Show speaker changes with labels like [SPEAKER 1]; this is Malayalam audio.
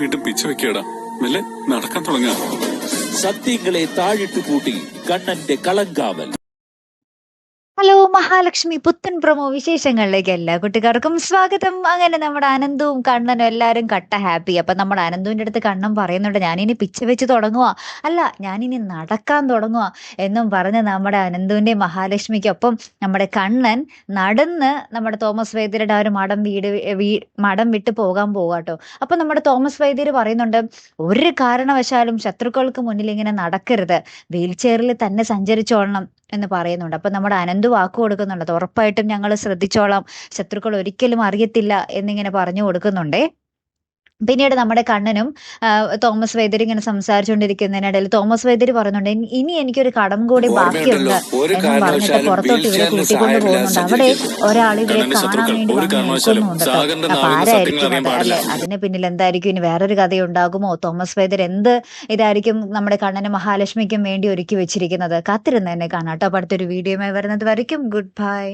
[SPEAKER 1] വീണ്ടും പിച്ച വെക്കടാ. മെല്ലെ നടക്കാൻ തുടങ്ങാ.
[SPEAKER 2] സത്യങ്ങളെ താഴിട്ട് പൂട്ടി കണ്ണന്റെ കളങ്കാവൽ.
[SPEAKER 3] ഹലോ മഹാലക്ഷ്മി പുത്തൻ പ്രമോ വിശേഷങ്ങളിലേക്ക് എല്ലാ കുട്ടികാർക്കും സ്വാഗതം. അങ്ങനെ നമ്മുടെ അനന്തവും കണ്ണനും എല്ലാവരും കട്ട ഹാപ്പി. അപ്പൊ നമ്മുടെ അനന്തുവിന്റെ അടുത്ത് കണ്ണൻ പറയുന്നുണ്ട് ഞാനിനി പിച്ച വെച്ച് തുടങ്ങുക അല്ല ഞാനിനി നടക്കാൻ തുടങ്ങുക എന്നും പറഞ്ഞ് നമ്മുടെ അനന്തുവിന്റെ മഹാലക്ഷ്മിക്കൊപ്പം നമ്മുടെ കണ്ണൻ നടന്ന് നമ്മുടെ തോമസ് വൈദ്യരുടെ ആ ഒരു മടം വീട് മടം വിട്ട് പോകാൻ പോകാട്ടോ അപ്പൊ നമ്മുടെ തോമസ് വൈദ്യർ പറയുന്നുണ്ട് ഒരു കാരണവശാലും ശത്രുക്കൾക്ക് മുന്നിൽ ഇങ്ങനെ നടക്കരുത്. വീൽ ചെയറിൽ തന്നെ സഞ്ചരിച്ചോളണം. എന്ന് പറയുന്നുണ്ട്. അപ്പൊ നമ്മുടെ അനന്തു വാക്ക് കൊടുക്കുന്നുണ്ട്. ഉറപ്പായിട്ടും ഞങ്ങൾ ശ്രദ്ധിച്ചോളാം. ശത്രുക്കൾ ഒരിക്കലും അറിയത്തില്ല എന്നിങ്ങനെ പറഞ്ഞു കൊടുക്കുന്നുണ്ടേ. പിന്നീട് നമ്മുടെ കണ്ണനും തോമസ് വൈദ്യർ ഇങ്ങനെ സംസാരിച്ചുകൊണ്ടിരിക്കുന്നതിനിടയിൽ തോമസ് വൈദ്യർ പറയുന്നുണ്ട് "ഇനി- എനിക്കൊരു കടം കൂടി ബാക്കിയുണ്ട് എന്ന് പറഞ്ഞിട്ട് പുറത്തോട്ട് ഇവരെ കൂട്ടിക്കൊണ്ട് പോകുന്നുണ്ട്. അവിടെ ഒരാൾ ഇവരെ കാണാൻ വേണ്ടി
[SPEAKER 1] വന്നിരിക്കുന്നുണ്ട്.
[SPEAKER 3] വന്ന് നിൽക്കുന്നുണ്ട് അപ്പൊ ആരായിരിക്കും അത് അല്ലെ അതിന് പിന്നിൽ എന്തായിരിക്കും? ഇനി വേറൊരു കഥ ഉണ്ടാകുമോ തോമസ് വൈദ്യർ എന്ത് ഇതായിരിക്കും നമ്മുടെ കണ്ണന് മഹാലക്ഷ്മിക്കും വേണ്ടി ഒരുക്കി വെച്ചിരിക്കുന്നത്? കാത്തിരുന്ന് തന്നെ കാണാം കേട്ടോ. അപ്പൊ അടുത്തൊരു വീഡിയോയുമായി വരുന്നത് വരയ്ക്കും. Good bye.